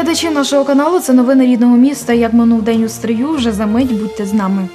глядачі нашого каналу. Це новини рідного міста. Як минув день у стрию, вже за мить будьте з нами.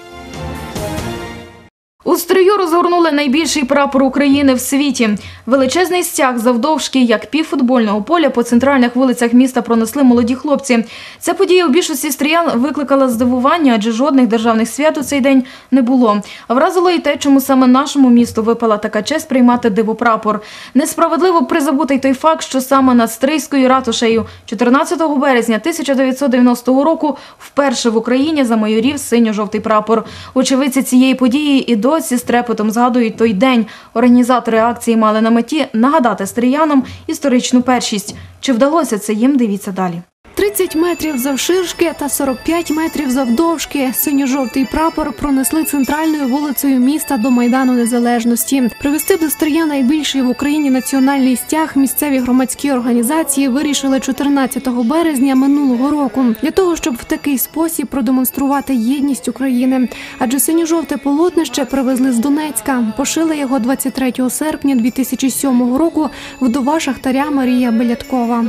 У стрию розгорнули найбільший прапор України в світі. Величезний стяг завдовжки, як півфутбольного поля по центральних вулицях міста пронесли молоді хлопці. Ця подія у більшості стріян викликала здивування, адже жодних державних свят у цей день не було. Вразило і те, чому саме нашому місту випала така честь приймати дивопрапор. Несправедливо призабутий той факт, що саме над Стрийською ратушею 14 березня 1990 року вперше в Україні замайорів синьо-жовтий прапор. Очевидці цієї події і досі з трепетом згадують той день. Організатори акції мали на меті нагадати стріянам історичну першість. Чи вдалося це їм? Дивіться далі. 30 метрів завширшки та 45 метрів завдовжки синьо-жовтий прапор пронесли центральною вулицею міста до майдану незалежності. Привезти до Стрия найбільший в Україні національний стяг місцеві громадські організації вирішили 14 березня минулого року для того, щоб в такий спосіб продемонструвати єдність України. Адже синьо-жовте полотнище привезли з Донецька. Пошили його 23 серпня 2007 року вдова шахтаря Марія Беляткова.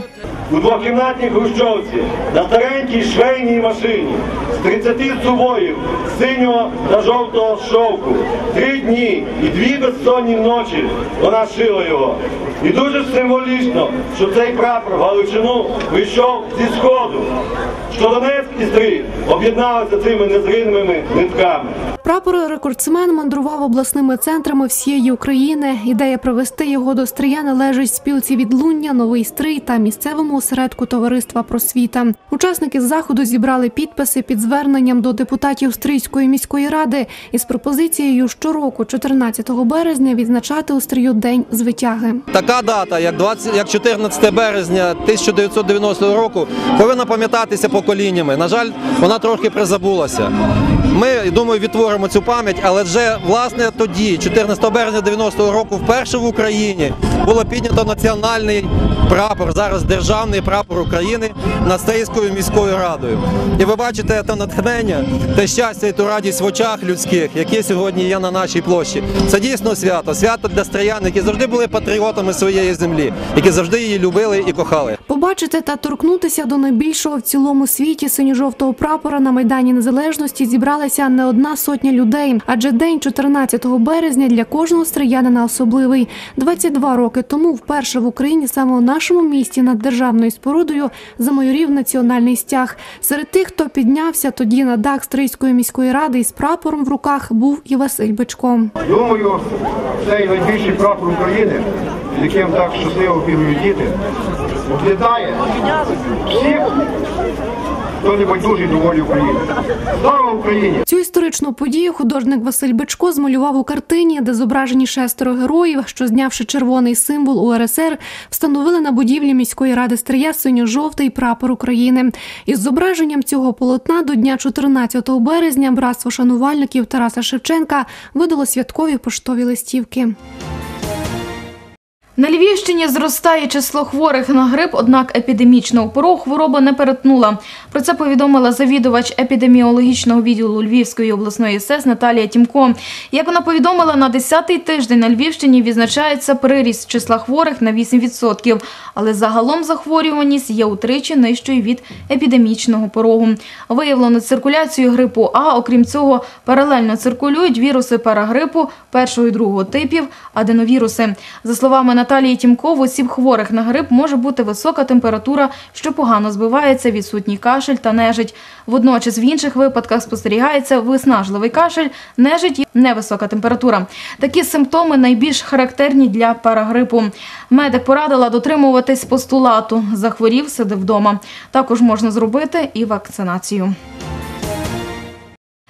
У двокімнатній хрущовці на старенькій швейній машині з 30 зубоїв синього та жовтого шовку. Три дні і дві безсонні ночі вона шила його. І дуже символічно, що цей прапор Галичину прийшов зі сходу, що Донецьк і Стрий об'єдналися цими незримими нитками. Прапор рекордсмен мандрував обласними центрами всієї України. Ідея привезти його до Стрия належить спілці відлуння, новий стрий та місцевому осередку товариства просвіта. Учасники заходу зібрали підписи під зверненням до депутатів Стрийської міської ради із пропозицією щороку, 14 березня, відзначати у Стрию день звитяги. Така дата, як 20, як 14 березня 1990 року, повинна пам'ятатися поколіннями. На жаль, вона трохи призабулася. Ми думаю, відтворимо цю пам'ять, але вже власне тоді, 14 березня 90 року, вперше в Україні було піднято національний прапор, зараз державний прапор України над Стрийською міською радою. І ви бачите те натхнення, те щастя і ту радість в очах людських, які сьогодні є на нашій площі. Це дійсно свято, свято для стриян, які завжди були патріотами своєї землі, які завжди її любили і кохали. Побачити та торкнутися до найбільшого в цілому світі синьо-жовтого прапора на майдані незалежності зібралася не одна сотня людей. Адже день 14 березня для кожного стріянина особливий. 22 роки тому вперше в Україні саме у нашому місті над державною спорудою замайорів національний стяг. Серед тих, хто піднявся тоді на дах Стрийської міської ради із прапором в руках, був і Василь Бичко. Думаю, цей найбільший прапор України, з яким так щасливо бігають діти, об'єднає всіх, хто не байдужий до волі України. Слава Україні! Цю історичну подію художник Василь Бичко змалював у картині, де зображені шестеро героїв, що знявши червоний символ УРСР, встановили на будівлі міської ради Стрия синьо-жовтий прапор України. Із зображенням цього полотна до дня 14 березня братство шанувальників Тараса Шевченка видало святкові поштові листівки. На Львівщині зростає число хворих на грип, однак епідемічного порогу хвороба не перетнула. Про це повідомила завідувач епідеміологічного відділу Львівської обласної СЕС Наталія Тімко. Як вона повідомила, на 10-й тиждень на Львівщині відзначається приріст числа хворих на 8%, але загалом захворюваність є утричі нижчою від епідемічного порогу. Виявлено циркуляцію грипу А, окрім цього, паралельно циркулюють віруси парагрипу першого і другого типів, аденовіруси. За словами Наталії Тімко, в осіб хворих на грип може бути висока температура, що погано збивається, відсутній кашель та нежить. Водночас в інших випадках спостерігається виснажливий кашель, нежить і невисока температура. Такі симптоми найбільш характерні для парагрипу. Медик порадила дотримуватись постулату «захворів, сиди вдома». Також можна зробити і вакцинацію.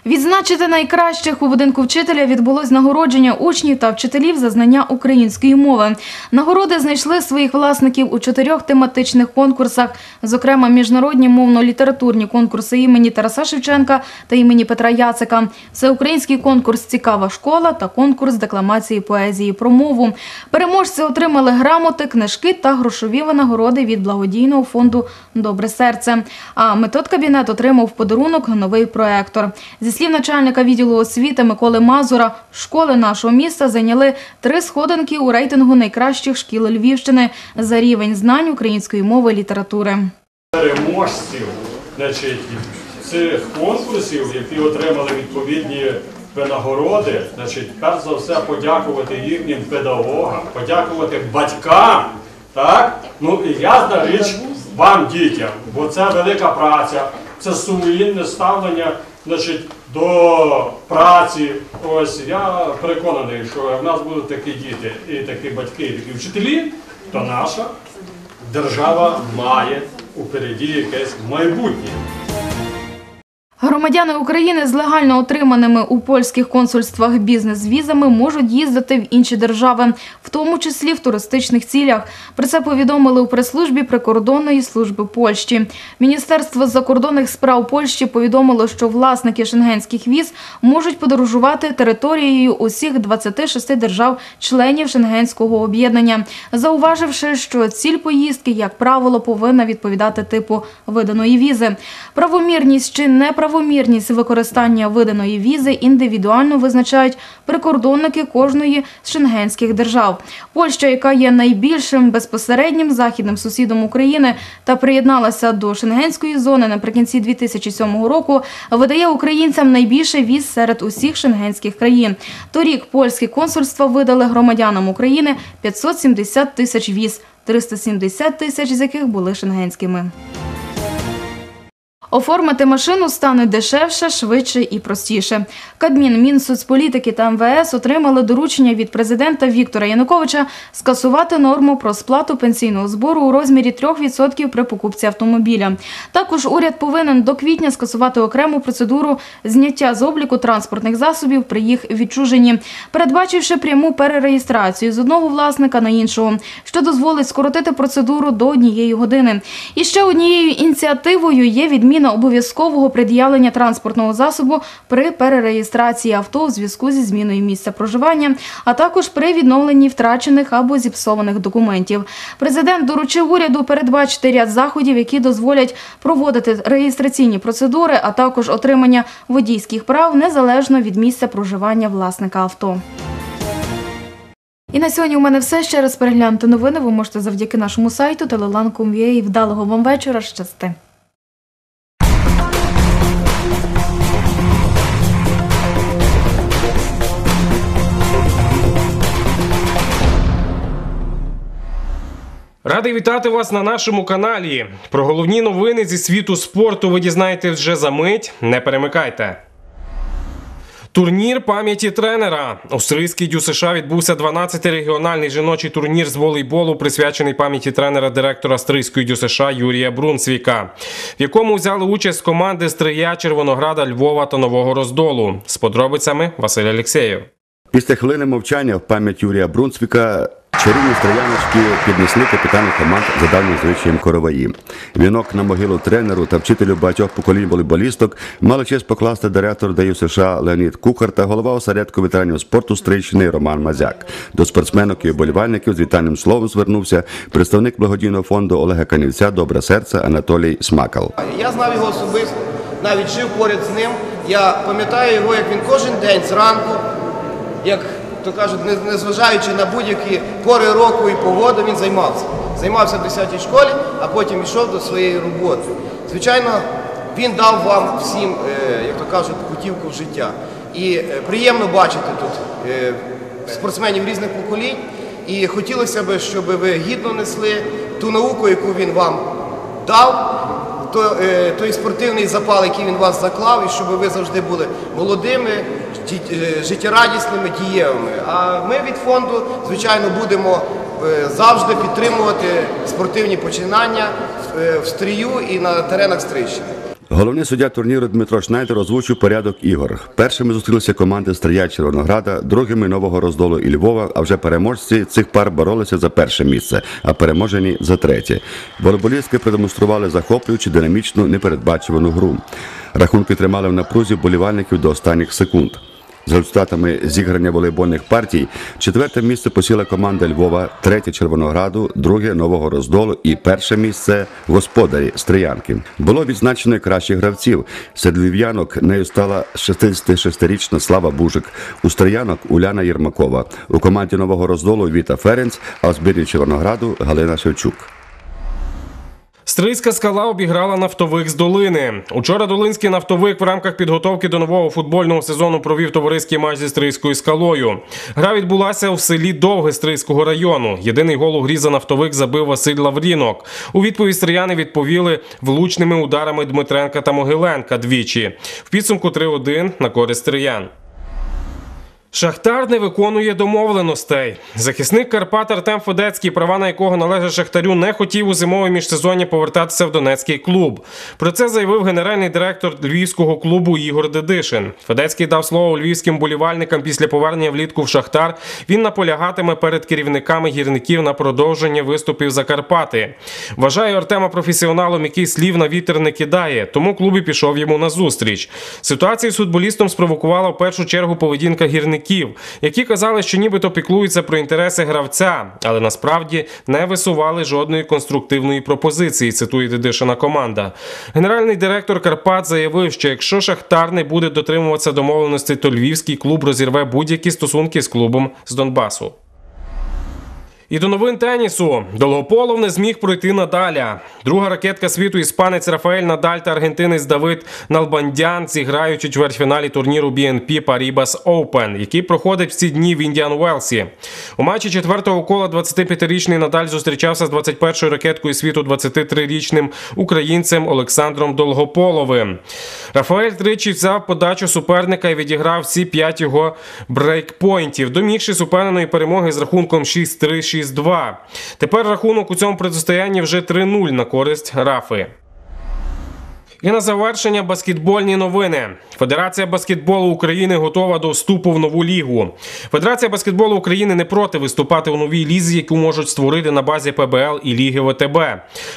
Відзначити найкращих у будинку вчителя відбулось нагородження учнів та вчителів за знання української мови. Нагороди знайшли своїх власників у чотирьох тематичних конкурсах, зокрема міжнародні мовно-літературні конкурси імені Тараса Шевченка та імені Петра Яцика, всеукраїнський конкурс Цікава школа та конкурс декламації поезії про мову. Переможці отримали грамоти, книжки та грошові винагороди від благодійного фонду Добре серце. А метод кабінет отримав подарунок новий проектор. Зі слів начальника відділу освіти Миколи Мазура, школи нашого міста зайняли три сходинки у рейтингу найкращих шкіл Львівщини за рівень знань української мови і літератури. переможців значить, цих конкурсів, які отримали відповідні винагороди, значить, перш за все подякувати їхнім педагогам, подякувати батькам, так? Ну і ясна річ вам, дітям, бо це велика праця, це сумлінне ставлення значить, до праці. Ось я переконаний, що в нас будуть такі діти, і такі батьки, і такі вчителі, то наша держава має упереді якесь майбутнє. Громадяни України з легально отриманими у польських консульствах бізнес-візами можуть їздити в інші держави, в тому числі в туристичних цілях. Про це повідомили у прес-службі прикордонної служби Польщі. Міністерство закордонних справ Польщі повідомило, що власники шенгенських віз можуть подорожувати територією усіх 26 держав-членів шенгенського об'єднання, зауваживши, що ціль поїздки, як правило, повинна відповідати типу виданої візи. Правомірність чи неправомірність використання виданої візи індивідуально визначають прикордонники кожної з шенгенських держав. Польща, яка є найбільшим безпосереднім західним сусідом України та приєдналася до шенгенської зони наприкінці 2007 року, видає українцям найбільше віз серед усіх шенгенських країн. Торік польські консульства видали громадянам України 570 тисяч віз, 370 тисяч з яких були шенгенськими. Оформити машину стане дешевше, швидше і простіше. Кабмін, Мінсоцполітики та МВС отримали доручення від президента Віктора Януковича скасувати норму про сплату пенсійного збору у розмірі 3% при покупці автомобіля. Також уряд повинен до квітня скасувати окрему процедуру зняття з обліку транспортних засобів при їх відчуженні, передбачивши пряму перереєстрацію з одного власника на іншого, що дозволить скоротити процедуру до однієї години. І ще однією ініціативою є відміна обов'язкового пред'явлення транспортного засобу при перереєстрації авто у зв'язку зі зміною місця проживання, а також при відновленні втрачених або зіпсованих документів. Президент доручив уряду передбачити ряд заходів, які дозволять проводити реєстраційні процедури, а також отримання водійських прав незалежно від місця проживання власника авто. І на сьогодні у мене все. Ще раз переглянути новини ви можете завдяки нашому сайту telelan.com.ua. Вдалого вам вечора. Щасти! Радий вітати вас на нашому каналі. Про головні новини зі світу спорту ви дізнаєтесь вже за мить. Не перемикайте. Турнір пам'яті тренера. У Сирійській Дю США відбувся 12-й регіональний жіночий турнір з волейболу, присвячений пам'яті тренера директора Стрийської Дю США Юрія Брунсвіка, в якому взяли участь команди Стрия, Червонограда, Львова та Нового Роздолу. З подробицями Василь Алєксєєв. Після хвилини мовчання в пам'ять Юрія Брунцвіка чарівні трояночки піднесли капітану команд за давнім звичаєм короваї. Вінок на могилу тренеру та вчителю багатьох поколінь волейболісток мали честь покласти директор ДАЮ США Леонід Кухар та голова осередку ветеранів спорту Стрийщини Роман Мазяк. До спортсменок і вболівальників з вітальним словом звернувся представник благодійного фонду Олега Канівця Добре серце Анатолій Смакал. Я знав його особисто, навіть жив поряд з ним. Я пам'ятаю його, як він кожен день зранку, як то кажуть, незважаючи на будь-які пори року і погоду, він займався. Займався в 10-й школі, а потім йшов до своєї роботи. Звичайно, він дав вам всім, е, як то кажуть, путівку в життя. І е, приємно бачити тут е, спортсменів різних поколінь. І хотілося б, щоб ви гідно несли ту науку, яку він вам дав, то, е, той спортивний запал, який він вас заклав, і щоб ви завжди були молодими, жит- е, життєрадісними, дієвими. А ми від фонду, звичайно, будемо е, завжди підтримувати спортивні починання е, в стрію і на теренах Стрийщини. Головний суддя турніру Дмитро Шнайдер озвучив порядок ігор. Першими зустрілися команди Стрия Червонограда, другими Нового Роздолу і Львова. А вже переможці цих пар боролися за перше місце, а переможені за третє. Волейболістки продемонстрували захоплюючу, динамічну, непередбачувану гру. Рахунки тримали в напрузі болівальників до останніх секунд. За результатами зіграння волейбольних партій, четверте місце посіла команда Львова, третє Червонограду, друге Нового Роздолу і перше місце господарі Стріянки. Було відзначено кращих гравців. Серед львів'янок нею стала 66-річна Слава Бужик. У Стріянок Уляна Єрмакова. У команді Нового Роздолу Віта Ференц, а у збірні Червонограду Галина Шевчук. Стрийська скала обіграла нафтовик з долини. Учора Долинський нафтовик в рамках підготовки до нового футбольного сезону провів товариський матч зі Стрийською скалою. Гра відбулася в селі Довге Стрийського району. Єдиний гол у грі за нафтовик забив Василь Лаврінок. У відповідь стрияни відповіли влучними ударами Дмитренка та Могиленка двічі. В підсумку 3-1 на користь стриян. Шахтар не виконує домовленостей. Захисник Карпат Артем Федецький, права на якого належать Шахтарю, не хотів у зимове міжсезоння повертатися в Донецький клуб. Про це заявив генеральний директор львівського клубу Ігор Дедишин. Федецький дав слово львівським болівальникам після повернення влітку в Шахтар. Він наполягатиме перед керівниками гірників на продовження виступів за Карпати. Вважає Артема професіоналом, який слів на вітер не кидає, тому клуб і пішов йому на зустріч. Ситуацію з футболістом спровокувала в першу чергу поведінка гірників, які казали, що нібито піклуються про інтереси гравця, але насправді не висували жодної конструктивної пропозиції. Цитує Дедишина команда. Генеральний директор Карпат заявив, що якщо Шахтар не буде дотримуватися домовленості, то львівський клуб розірве будь-які стосунки з клубом з Донбасу. І до новин тенісу Долгополов не зміг пройти Надаля. Друга ракетка світу іспанець Рафаель Надаль та аргентинець Давид Налбандян зіграють у чвертьфіналі турніру BNP Paribas Open, який проходить в ці дні в Індіан Уелсі. У матчі четвертого кола 25-річний Надаль зустрічався з 21-ю ракеткою світу 23-річним українцем Олександром Долгополовим. Рафаель тричі взяв подачу суперника і відіграв всі п'ять його брейкпойнтів, домігшись упевненої перемоги з рахунком 6-3. 6-2. Тепер рахунок у цьому протистоянні вже 3-0 на користь Рафи. І на завершення баскетбольні новини. Федерація баскетболу України готова до вступу в нову лігу. Федерація баскетболу України не проти виступати у новій лізі, яку можуть створити на базі ПБЛ і Ліги ВТБ.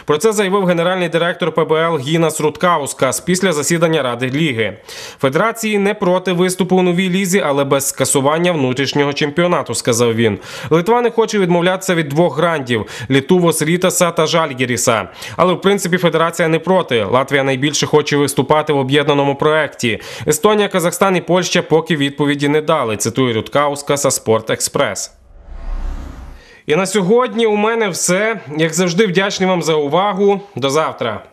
Про це заявив генеральний директор ПБЛ Гінас Руткаускас після засідання Ради Ліги. Федерації не проти виступу у новій лізі, але без скасування внутрішнього чемпіонату, сказав він. Литва не хоче відмовлятися від двох грандів Літувос Рітаса та Жальгіріса. Але в принципі федерація не проти. Латвія найбільше хоче виступати в об'єднаному проекті. Естонія, Казахстан і Польща поки відповіді не дали. Цитує Рудкаускаса Спорт Експрес. І на сьогодні у мене все. Як завжди, вдячний вам за увагу. До завтра.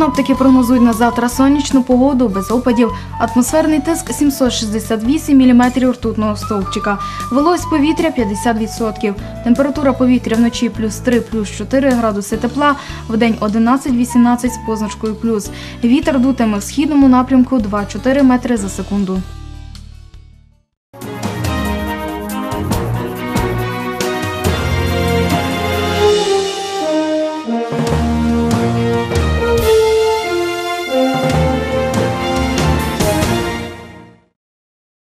Синоптики прогнозують на завтра сонячну погоду без опадів. Атмосферний тиск 768 мм ртутного стовпчика. Вологість повітря 50%. Температура повітря вночі плюс 3, плюс 4 градуси тепла, вдень 11-18 з позначкою плюс. Вітер дутиме в східному напрямку 2-4 метри за секунду.